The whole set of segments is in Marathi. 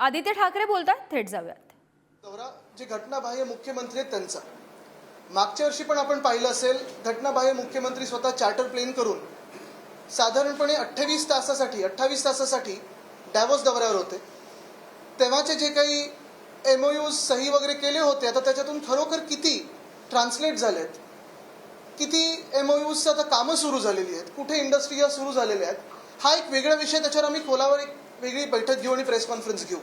आदित्य ठाकरे बोलतात थेट जाऊयात. दौरा जे घटनाबाह्य मुख्यमंत्री आहेत त्यांचा. मागच्या वर्षी पण आपण पाहिलं असेल घटनाबाह्य मुख्यमंत्री स्वतः चार्टर प्लेन करून साधारणपणे अठ्ठावीस तासासाठी अठ्ठावीस तासासाठी डॅवोस दौऱ्यावर होते. तेव्हाचे जे काही एम एमओयूज सही वगैरे केले होते आता त्याच्यातून खरोखर किती ट्रान्सलेट झालेत किती एम ओयूजचे आता कामं सुरू झालेली आहेत? कुठे इंडस्ट्री सुरू झालेल्या आहेत? हा एक वेगळा विषय त्याच्यावर आम्ही खोलावर एक वेगळी बैठक घेऊ आणि प्रेस कॉन्फरन्स घेऊ.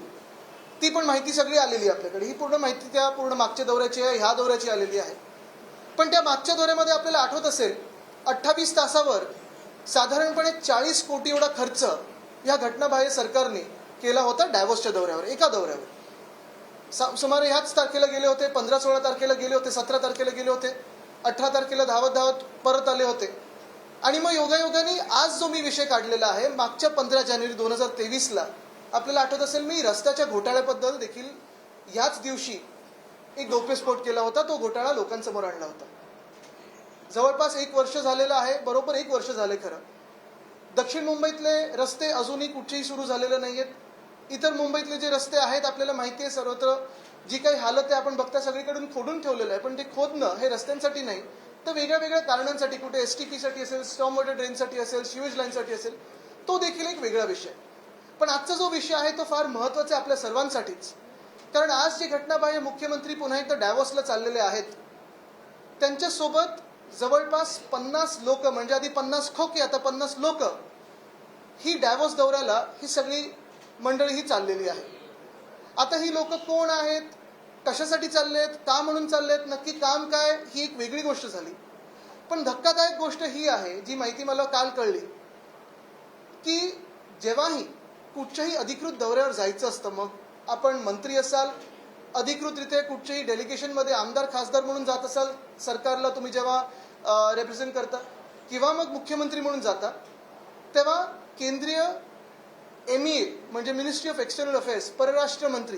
ती पण माहिती सगळी आलेली आहे आपल्याकडे. ही पूर्ण माहिती त्या पूर्ण मागच्या दौऱ्याची आहे ह्या दौऱ्याची आलेली आहे. पण त्या मागच्या दौऱ्यामध्ये आपल्याला आठवत असेल अठ्ठावीस तासावर साधारणपणे चाळीस कोटी एवढा खर्च या घटनाबाह्य सरकारने केला होता डायव्हर्सच्या दौऱ्यावर एका दौऱ्यावर. सा- सुमारे ह्याच तारखेला गेले होते पंधरा सोळा तारखेला गेले होते सतरा तारखेला गेले होते अठरा तारखेला धावत धावत परत आले होते. आणि मग योगायोगाने आज जो मी विषय काढलेला आहे मागच्या पंधरा जानेवारी दोन हजार तेवीसला आपल्याला आठवत असेल मी रस्त्याच्या घोटाळ्याबद्दल देखील याच दिवशी एक डोपेस्फोट केला होता तो घोटाळा लोकांसमोर आणला होता. जवळपास एक वर्ष झालेलं आहे बरोबर एक वर्ष झाले खरं. दक्षिण मुंबईतले रस्ते अजूनही कुठेही सुरू झालेले नाही आहेत इतर मुंबईतले जे रस्ते आहेत आपल्याला माहिती आहे सर्वत्र जी काही हालत आहे आपण बघता सगळीकडून खोडून ठेवलेलं आहे पण ते खोदणं हे रस्त्यांसाठी नाही. तर वेगळ्या वेगळ्या कारणांसाठी कुठे एस टी पीसाठी असेल स्टॉम वॉटर ड्रेनसाठी असेल शिवेज लाईनसाठी असेल तो देखील एक वेगळा विषय पण आजचा जो विषय आहे तो फार महत्त्वाचा आहे आपल्या सर्वांसाठीच. कारण आज जे घटनाबाह्य मुख्यमंत्री पुन्हा एकदा डॅवोसला चाललेले आहेत त्यांच्यासोबत जवळपास पन्नास लोक म्हणजे आधी पन्नास खोके आता पन्नास लोक ही डॅवोस दौऱ्याला ही सगळी मंडळी ही चाललेली आहे आता ही लोक कोण आहेत? कशासाठी चाललेत का म्हणून चाललेत नक्की काम काय ही एक वेगळी गोष्ट झाली. पण धक्कादायक गोष्ट ही आहे जी माहिती मला काल कळली की जेव्हाही कुठच्याही अधिकृत दौऱ्यावर जायचं असतं मग आपण मंत्री असाल अधिकृतरित्या कुठच्याही डेलिगेशनमध्ये आमदार खासदार म्हणून जात असाल सरकारला तुम्ही जेव्हा रिप्रेझेंट करता किंवा मग मुख्यमंत्री म्हणून जाता तेव्हा केंद्रीय एम ए म्हणजे मिनिस्ट्री ऑफ एक्सटर्नल अफेअर्स परराष्ट्र मंत्री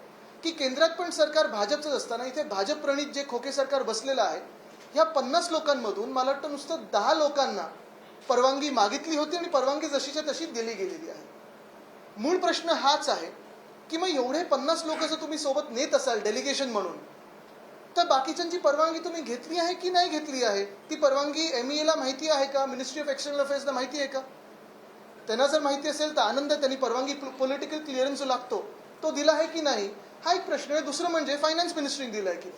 की केंद्रात पण सरकार भाजपचंच असताना इथे भाजप प्रणित जे खोके सरकार बसलेलं आहे या पन्नास लोकांमधून मला वाटतं नुसतं दहा लोकांना परवानगी मागितली होती आणि परवानगी जशीच्या तशी दिली गेलेली आहे. मूळ प्रश्न हाच आहे की मग एवढे पन्नास लोक जर तुम्ही सोबत नेत असाल डेलिगेशन म्हणून तर बाकीच्यांची परवानगी तुम्ही घेतली आहे की नाही घेतली आहे? ती परवानगी एम एला माहिती आहे का? मिनिस्ट्री ऑफ एक्सटर्नल अफेअर्सला माहिती आहे का? त्यांना जर माहिती असेल तर आनंद त्यांनी परवानगी पॉलिटिकल क्लिअरन्स जो लागतो तो दिला आहे की नाही? हा एक प्रश्न आहे. दुसरं म्हणजे फायनान्स मिनिस्ट्रीने दिलं आहे की.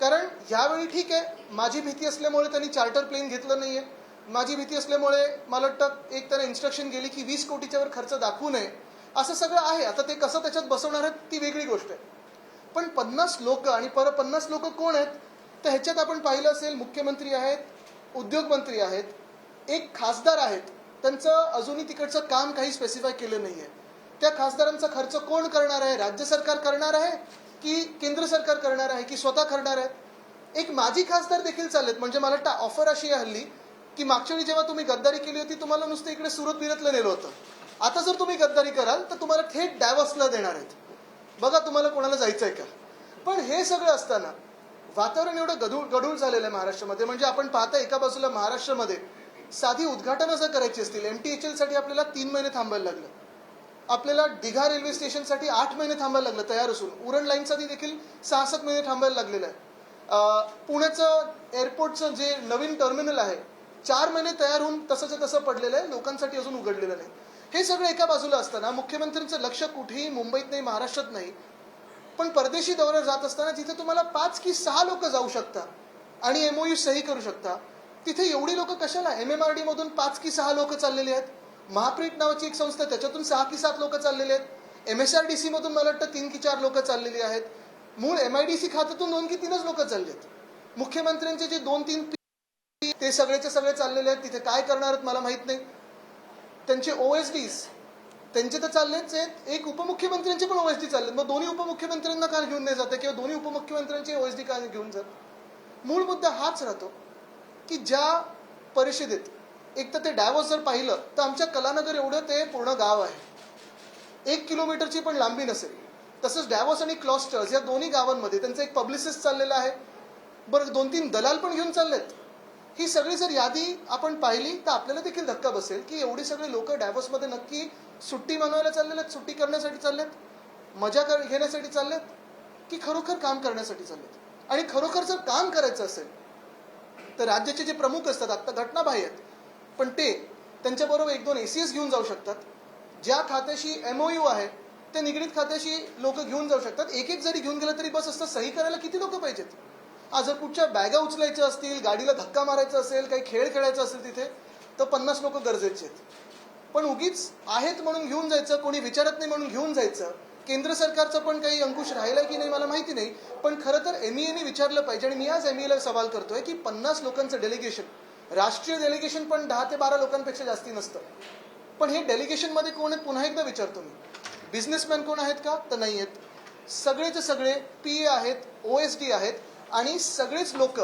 कारण यावेळी ठीक आहे माझी भीती असल्यामुळे त्यांनी चार्टर प्लेन घेतलं नाही आहे माझी भीती असल्यामुळे मला वाटतं एक त्यांना इन्स्ट्रक्शन गेली की वीस कोटीच्या वर खर्च दाखवू नये. असं सगळं आहे. आता ते कसं त्याच्यात बसवणार आहेत ती वेगळी गोष्ट आहे. पण पन्नास लोक आणि पर पन्नास लोक कोण आहेत तर ह्याच्यात आपण पाहिलं असेल मुख्यमंत्री आहेत उद्योगमंत्री आहेत एक खासदार आहेत. त्यांचं अजूनही तिकडचं काम काही स्पेसिफाय केलं नाही आहे त्या खासदारांचा खर्च कोण करणार आहे? राज्य सरकार करणार आहे की केंद्र सरकार करणार आहे की स्वतः करणार आहे? एक माजी खासदार देखील चाललेत. म्हणजे मला वाटतं ऑफर अशी आहे हल्ली की मागच्या वेळी जेव्हा तुम्ही गद्दारी केली होती तुम्हाला नुसतं इकडे सुरत बिरतलं नेलं होतं. आता जर तुम्ही गद्दारी कराल तर तुम्हाला थेट डॅवसला देणार आहेत. बघा तुम्हाला कोणाला जायचं आहे का? पण हे सगळं असताना वातावरण एवढं गढूळ गढूळ झालेलं आहे महाराष्ट्रामध्ये. म्हणजे आपण पाहता एका बाजूला महाराष्ट्रामध्ये साधी उद्घाटनं जर करायची असतील एम टी एच एलसाठी आपल्याला तीन महिने थांबायला लागलं. आपल्याला दिघा रेल्वे स्टेशनसाठी आठ महिने थांबायला लागलं तयार असून. उरण लाईनसाठी देखील सहा सात महिने थांबायला लागलेलं आहे. पुण्याचं एअरपोर्टचं जे नवीन टर्मिनल आहे चार महिने तयार होऊन तसंच्या तसं पडलेलं आहे लोकांसाठी अजून उघडलेलं नाही. हे सगळं एका बाजूला असताना मुख्यमंत्र्यांचं लक्ष कुठेही मुंबईत नाही महाराष्ट्रात नाही. पण परदेशी दौऱ्यावर जात असताना जिथे तुम्हाला पाच की सहा लोक जाऊ शकता आणि एमओयू सही करू शकता. तिथे एवढी लोक कशाला? एम एम आर डी मधून पाच की सहा लोक चाललेली आहेत. महाप्रेट नावाची एक संस्था त्याच्यातून सहा की सात लोक चाललेले आहेत. M S R D C मधून मला वाटतं तीन की चार लोक चाललेली आहेत. मूळ एम आय डी सी खात्यातून दोन की तीनच लोक चालले आहेत. मुख्यमंत्र्यांचे जे दोन तीन ते सगळेचे सगळे चाललेले आहेत. तिथे काय करणार आहेत मला माहीत नाही. त्यांचे ओ एस डीज त्यांचे तर चाललेच आहेत. एक उपमुख्यमंत्र्यांचे पण ओएसडी चालले मग दोन्ही उपमुख्यमंत्र्यांना का घेऊन नाही जाते किंवा दोन्ही उपमुख्यमंत्र्यांचे ओएसडी का घेऊन जात? मूळ मुद्दा हाच राहतो की ज्या परिषदेत एक तर ते डायवॉस जर पाहिलं तर आमच्या कलानगर एवढं ते पूर्ण गाव आहे. एक किलोमीटरची पण लांबी नसेल. तसंच डॅवॉस आणि क्लॉस्टर्स या दोन्ही गावांमध्ये त्यांचं एक पब्लिसिस्ट चाललेलं आहे. बरं दोन तीन दलाल पण घेऊन चाललेत. ही सगळी जर यादी आपण पाहिली तर आपल्याला देखील धक्का बसेल की एवढी सगळी लोक डॅवॉसमध्ये नक्की सुट्टी मनवायला चाललेले आहेत सुट्टी करण्यासाठी चाललेत मजा कर घेण्यासाठी चाललेत की खरोखर काम करण्यासाठी चाललेत? आणि खरोखर जर काम करायचं असेल तर राज्याचे जे प्रमुख असतात आत्ता घटनाबाह्य आहेत पण ते त्यांच्याबरोबर एक दोन एसीएस घेऊन जाऊ शकतात. ज्या खात्याशी एमओयू आहे ते निगडीत खात्याशी लोक घेऊन जाऊ शकतात. एक एक जरी घेऊन गेलं तरी बस असतं. सही करायला किती लोक पाहिजेत? आज जर कुठच्या बॅगा उचलायच्या असतील गाडीला धक्का मारायचा असेल काही खेळ खेळायचा असेल तिथे तर पन्नास लोक गरजेचे आहेत. पण उगीच आहेत म्हणून घेऊन जायचं कोणी विचारत नाही म्हणून घेऊन जायचं. केंद्र सरकारचं पण काही अंकुश राहिला की नाही मला माहिती नाही. पण खरं तर एमईएने विचारलं पाहिजे आणि मी आज एमईएला सवाल करतोय की पन्नास लोकांचं डेलिगेशन राष्ट्रीय डेलिगेशन पण दहा ते बारा लोकांपेक्षा जास्ती नसतं. पण हे डेलिगेशनमध्ये कोण आहेत पुन्हा एकदा विचारतो मी. बिझनेसमॅन कोण आहेत का? तर नाही आहेत. सगळेचे सगळे पी ए आहेत ओ एस डी आहेत आणि सगळेच लोक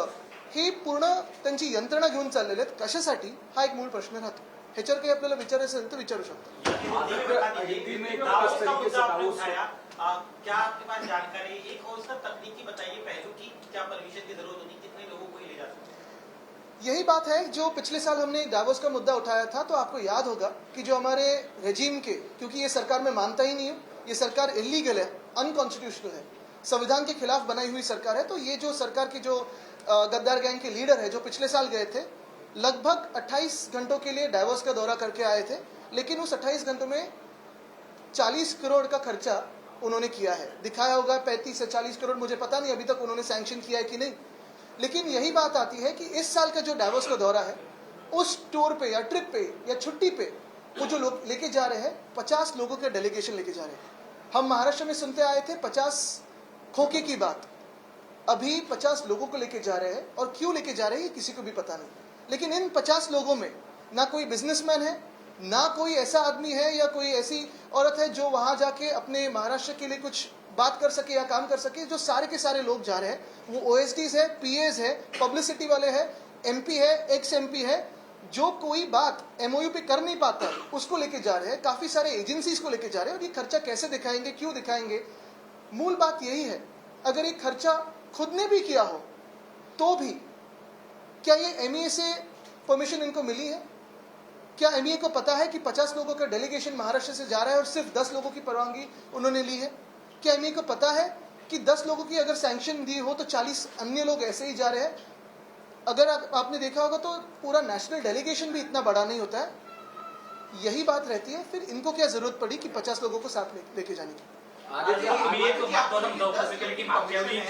हे पूर्ण त्यांची यंत्रणा घेऊन चाललेले आहेत. कशासाठी? हा एक मूळ प्रश्न राहतो. ह्याच्यावर काही आपल्याला विचारायचं असेल तर विचारू शकतो. क्या आपके पास जानकारी एक और सर तकनीकी बताइए पहलू की क्या परमिशन की जरूरत होगी कितने लोगों यही बात है जो पिछले साल हमने डावोस का मुद्दा उठाया था तो आपको याद होगा कि जो हमारे रेजीम के, क्योंकि ये सरकार में मानता ही नहीं है, ये सरकार इलीगल है अनकॉन्स्टिट्यूशनल है, संविधान के खिलाफ बनाई हुई सरकार है तो ये जो सरकार की जो गद्दार गैंग के लीडर है, जो पिछले साल गए थे, लगभग 28 घंटों के लिए डावोस का दौरा करके आए थे, लेकिन उस 28 घंटों में 40 करोड़ का खर्चा उन्होंने किया है। दिखाया होगा 35 से 40 करोड़, मुझे पता नहीं अभी तक उन्होंने सैंक्शन किया है कि नहीं। लेकिन यही बात आती है कि इस साल का जो डावोस का दौरा है, उस टूर पे या ट्रिप पे या छुट्टी पे, वो जो लोग लेके जा रहे हैं, पचास लोगों के डेलीगेशन लेके जा रहे हैं। हम महाराष्ट्र में सुनते आए थे पचास खोखे की बात। अभी पचास लोगों को लेके जा रहे हैं और क्यों लेके जा रहे हैं किसी को भी पता नहीं। लेकिन इन पचास लोगों में ना कोई बिजनेसमैन है, ना कोई ऐसा आदमी है या कोई ऐसी औरत है जो वहाँ जाके अपने महाराष्ट्र के लिए कुछ बात कर सके या काम कर सके, जो सारे के सारे लोग जा रहे हैं, वो ओ है पी है पब्लिसिटी वाले हैं एमपी है एक्स एमपी है, जो कोई बात एमओयू पे कर नहीं पाता, उसको लेके जा रहे हैं, काफ़ी सारे एजेंसीज को लेके जा रहे हैं, और ये खर्चा कैसे दिखाएँगे, क्यों दिखाएँगे? मूल बात यही है, अगर ये खर्चा खुद ने भी किया हो तो भी, क्या ये एमईए से परमिशन इनको मिली है? क्या एमईए को पता है कि 50 लोगों का डेलीगेशन महाराष्ट्र से जा रहा है और सिर्फ़ 10 लोगों की परवानगी उन्होंने ली है? क्या एमईए को पता है कि 10 लोगों की अगर सैंक्शन दी हो तो 40 अन्य लोग ऐसे ही जा रहे हैं। अगर आप, आपने देखा होगा तो पूरा नेशनल डेलीगेशन भी इतना बड़ा नहीं होता है। यही बात रहती है फिर इनको क्या ज़रूरत पड़ी कि 50 लोगों को साथ ले- लेके जाने की?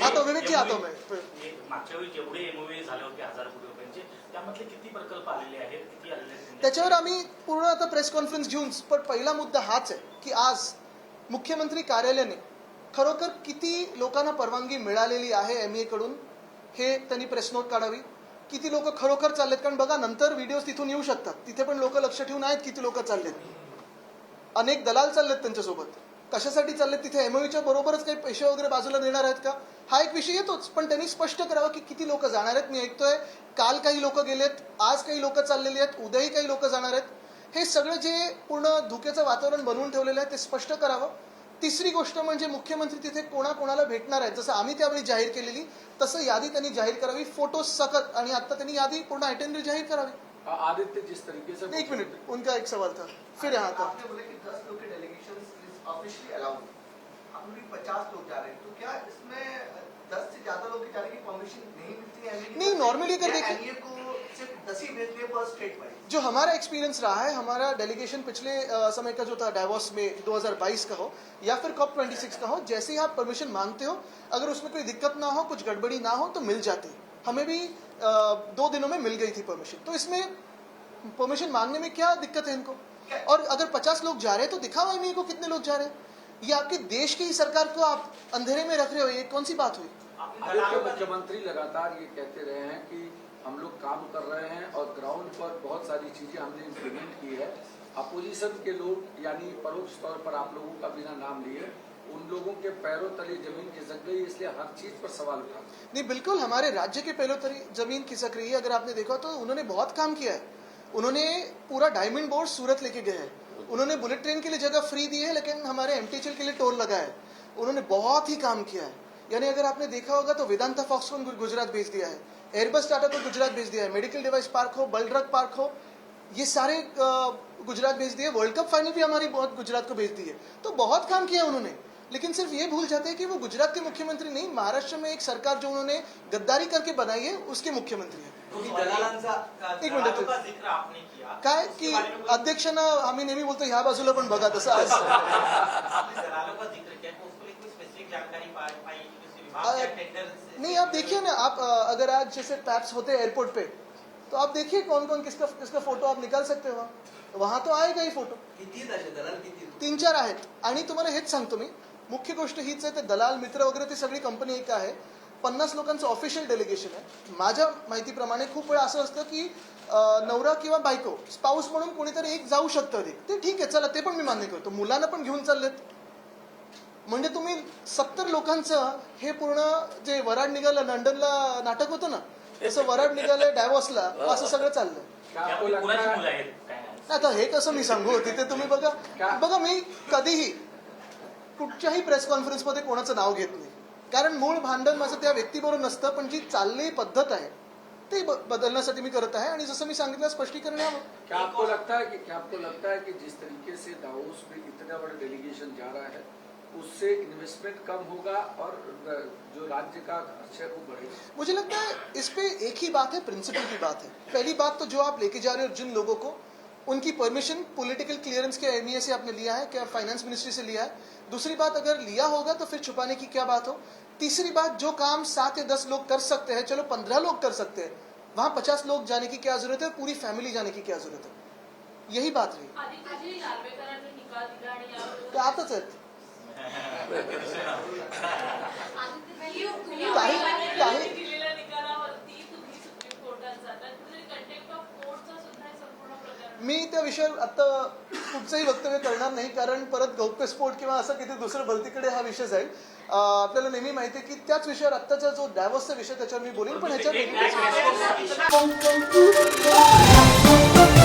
हाँ तो विवेकजी हाथों में एक मागच्या वेळी जेवढे एमओए झाले होते हज़ार कोटी रुपयांचे त्यामधले किती प्रकल्प आलेले आहेत किती आलेले त्याच्यावर आम्ही पूर्ण आता प्रेस कॉन्फरन्स घेऊन पण पहिला मुद्दा हाच आहे की आज मुख्यमंत्री कार्यालयाने खरोखर किती लोकांना परवानगी मिळालेली आहे एमकडून? हे त्यांनी प्रेस नोट काढावी. किती लोक खरोखर चाललेत? कारण बघा नंतर व्हिडिओज तिथून येऊ शकतात. तिथे पण लोक लक्ष ठेवून आहेत किती लोक चाललेत. अनेक दलाल चाललेत त्यांच्यासोबत. कशासाठी चाललेत? तिथे एमओच्या बरोबरच काही पैसे वगैरे बाजूला देणार आहेत का? हा एक विषय येतोच. पण त्यांनी स्पष्ट करावं की किती लोक जाणार आहेत. मी ऐकतोय काल काही लोक गेलेत आज काही लोक चाललेली आहेत उद्याही काही लोक जाणार आहेत. हे सगळं जे पूर्ण धुक्याचं वातावरण बनवून ठेवलेलं आहे ते स्पष्ट करावं. तिसरी गोष्ट म्हणजे मुख्यमंत्री तिथे कोणाकोणाला भेटणार आहेत? जसं आम्ही त्यावेळी जाहीर केलेली तसं यादी त्यांनी जाहीर करावी फोटो सकट आणि आता त्यांनी यादी पूर्ण आयटेनरी जाहीर करावी. आदित्य जिस तरीके से एक मिनट उनका एक सवाल था. फिर यहाँ था. आपने बोले कि 10 लोग के डेलीगेशन इज ऑफिशियली अलाउड 50 लोग जा रहे हैं तो क्या इसमें 10 से ज़्यादा लोग के जाने की परमिशन नहीं मिलती है। नहीं, normally अगर या देखिए- MLA को सिर्फ़ 10 भेजने पर स्टेट वाइज जो हमारा एक्सपीरियंस रहा है हमारा डेलीगेशन पिछले अ, समय का जो था डाइवोर्स में 2022 का हो या फिर कॉप 26 का हो जैसे ही आप परमिशन मांगते हो अगर उसमें कोई दिक्कत ना हो कुछ गड़बड़ी ना हो तो मिल जाती। हमें भी अ, दो दिनों में मिल गई थी परमिशन तो इसमें परमिशन मांगने में क्या दिक्कत है इनको? और अगर 50 लोग जा रहे हैं तो दिखाओ एमई को कितने लोग जा रहे हैं? ये आपके देश की ही सरकार को आप अंधेरे में रख रहे हो ये कौन सी बात हुई? आदित्य मुख्यमंत्री लगातार ये कहते रहे हैं कि हम लोग काम कर रहे हैं और ग्राउंड पर बहुत सारी चीज़ें हमने इम्प्लीमेंट की है अपोजिशन के लोग, यानी परोक्ष तौर पर आप लोगों का बिना नाम लिए, उन लोगों के पैरों तले ज़मीन खिसक गई, इसलिए हर चीज़ पर सवाल उठा। नहीं, बिल्कुल, हमारे राज्य के पहले तरी ज़मीन खिसक रही है, अगर आपने देखा तो उन्होंने बहुत काम किया है। उन्होंने पूरा डायमंड बोर्ड सूरत लेके गए हैं। उन्होंने बुलेट ट्रेन के लिए जगह फ्री दी है, लेकिन हमारे एम के लिए टोल लगा है। उन्होंने बहुत ही काम किया है। यानी अगर आपने देखा होगा तो वेदांता फॉक्स को गुजरात भेज दिया है। एयरबस टाटा को गुजरात भेज दिया है। मेडिकल डिवाइस पार्क हो बलड्रग पार्क हो ये सारे गुजरात भेज दिए। वर्ल्ड कप फाइनल भी हमारी बहुत गुजरात को भेज दी है। तो बहुत काम किया उन्होंने। लेकिन सिर्फ़ ये भूल जाते हैं कि वो गुजरात के मुख्यमंत्री नहीं महाराष्ट्र में एक सरकार जो उन्होंने गद्दारी करके बनाई है उसके मुख्यमंत्री है। एक मिनिट. का किया। कुछ- अध्यक्षांना आम्ही नेहमी बोलतो ह्या बाजूला पण बघा तसं नहीं आप देखिए ना आप अगर आज जैसे टैप्स होते हैं एयरपोर्ट पे तो आप देखिए कौन कौन किसका किसका फोटो आप निकाल सकते हो वहाँ। तो आएगा ही फोटो? तीन चार आहेत? आणि तुम्हाला हेच सांगतो मी मुख्य गोष्ट हीच आहे ते दलाल मित्र वगैरे ती सगळी कंपनी एक आहे. पन्नास लोकांचं ऑफिशियल डेलिगेशन आहे. माझ्या माहितीप्रमाणे खूप वेळा असं असतं की नवरा किंवा बायको स्पाऊस म्हणून कोणीतरी एक जाऊ शकतं ते ठीक आहे चला ते पण मी मान्य करतो. मुलांना पण घेऊन चाललेत. म्हणजे तुम्ही सत्तर लोकांचं हे पूर्ण जे वराड निघालं लंडनला नाटक होतं ना तसं वराड निघालं डायवॉर्सला असं सगळं है नाही. आता हे कसं मी सांगू तिथे तुम्ही बघा? बघा मी कधीही कुठच्याही प्रेस कॉन्फरन्समध्ये कोणाचं नाव घेत नाही. कारण मूळ भांडण माझं त्या व्यक्तीबरोबर नसतं पण जी चालली पद्धत आहे ते बदलण्यासाठी मी करत आहे. आणि जसं मी सांगितलं स्पष्टीकरण यावं. क्या आपको लगता है कि क्या आपको लगता है कि जिस तरीके से दावोस में इतना बड़ा डेलीगेशन जा रहा है उससे इन्वेस्टमेंट कम होगा और जो राज्य का खर्च है वो बढ़ेगा। मुझे लगता है इस पे एक ही बात है प्रिंसिपल की बात है। पहली बात तो जो आप लेके जा रहे हो जिन लोगों को उनकी परमिशन पॉलिटिकल क्लियरेंस के एमईए से आपने लिया है क्या फाइनेंस मिनिस्ट्री से लिया है। दूसरी बात अगर लिया होगा तो फिर छुपाने की क्या बात हो? तीसरी बात जो काम सात या दस लोग कर सकते हैं चलो पंद्रह लोग कर सकते हैं वहाँ पचास लोग जाने की क्या ज़रूरत है पूरी फैमिली जाने की क्या ज़रूरत है? यही बात रही। तो आणि ते काही- काही काही- दिलेल्या निकालावरती तुम्ही सुप्रीम कोर्टात जाता कुठेतरी कंटेम्प्ट ऑफ कोर्टचा सुद्धा संपूर्ण प्रकरण मी त्या विषयावर आता कुठचंही वक्तव्य करणार नाही कारण परत गौप्यस्फोट किंवा असं किती दुसरं भलतीकडे हा विषय जाईल. आपल्याला नेहमी माहिती आहे की त्याच विषयावर आत्ताचा जो डायव्हर्सचा विषय त्याच्यावर मी बोलेन पण ह्याच्यावर एक- एक-